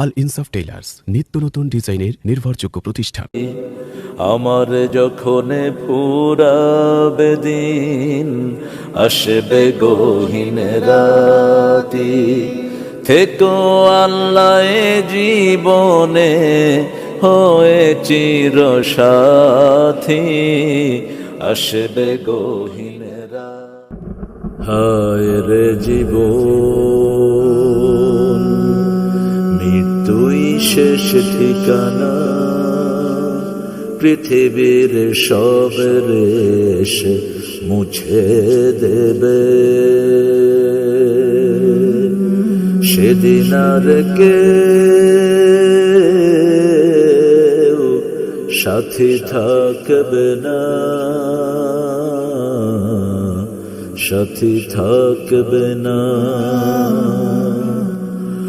আল ইনসাফ টেইলার্স, নিত্য নতুন ডিজাইনের নির্ভরযোগ্য প্রতিষ্ঠান। আমার যখন ফুরাবে দিন, আসবে গহীন রাতি। থেকো আল্লাহ জীবনে হয়ে চির সাথী আসবে গহীন রাতি। হায় রে জীবন। মৃত্যুই শেষ ঠিকানা। পৃথিবীর সব রেশ মুছে দেবে। সেদিন আর কে সাথী থাকবে না। সাথী থাকবে না।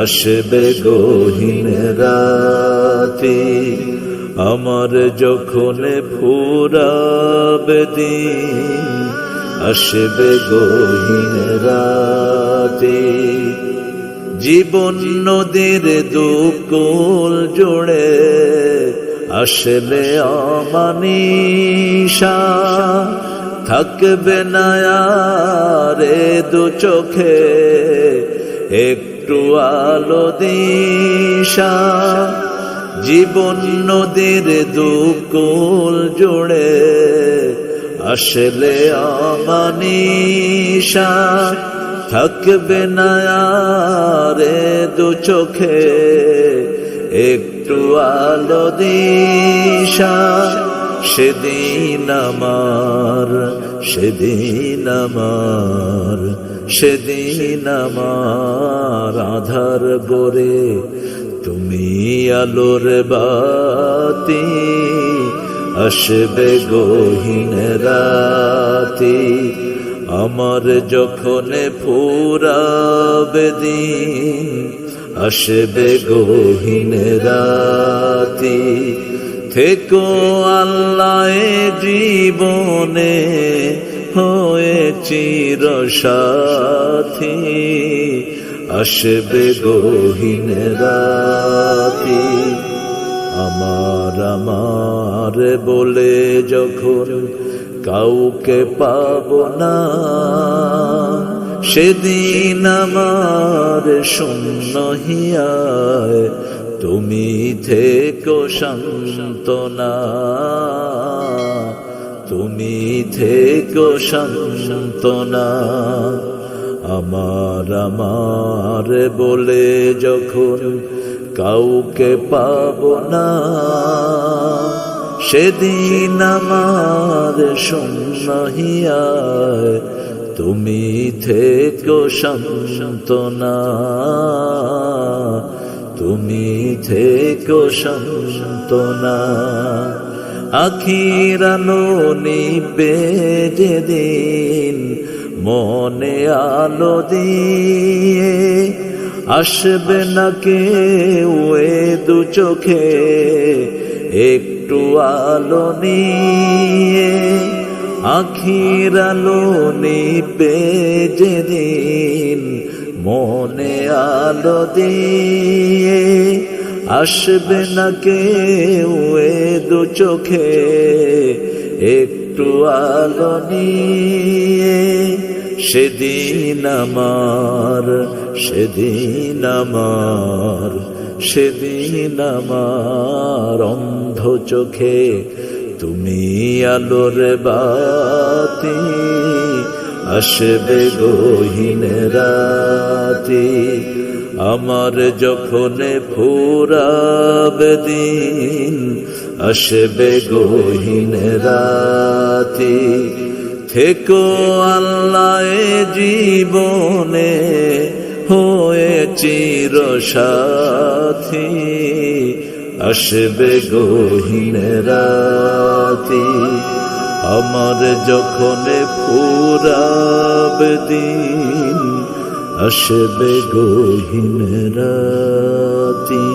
আসবে গহীন রাতি, আমার যখন ফুরাবে আসবে গহীন রাতি। জীবন নদীর দুকুল জুড়ে আসলে অমানিসা, থাকবে না আর এ দু চোখে। একটু আলো দিশা, জীবন নদীর দুকুল জুড়ে আসলে অমানিসা থাকবে না এ দু চোখে, একটু আলো দিশা। সেদিন আমার সেদিন আমার সেদিন আমার আধার গরে তুমি আলোর বাতি, আসবে গহীন রাতি। আমার যখন ফুরাবে দিন, আসবে গহীন রাতি। থেকো আল্লাহ জীবনে হয়ে চির সাথী আসবে গহীন রাতি। আমার আমার বলে যখন কাউকে পাব না, সেদিন আমার শূন্য হিয়ায় তুমি থেকো শান্তনা তুমি থেকো শান্তনা আমার আমার বলে যখন কাউকে পাব না, সেদিন আমার শূন্য হিয়ায় তুমি থেকো শান্তনা তুমি থেকো শান্তনা আখিরানো নিবে যেদিন মনে আলো দিয়ে। আসবে না কেউ এ দু চোখে, একটু আলো নিয়ে। আখির আলো নিবে যেদিন মনে আলো দিয়ে আসবে না কেউ এ দু চোখে। একটু আলো নিয়ে সেদিন আমার সেদিন আমার সেদিন আমার অন্ধ চোখে তুমি আলোর বাতি আসবে গহীন রাতি আমার যখন ফুরাবে দিন, আসবে গহীন রাতি। থেকো আল্লাহ জীবনে, হয়ে চির সাথী। আসবে গহীন রাতি, আমার যখন ফুরাবে দিন আসবে গহীন রাতি।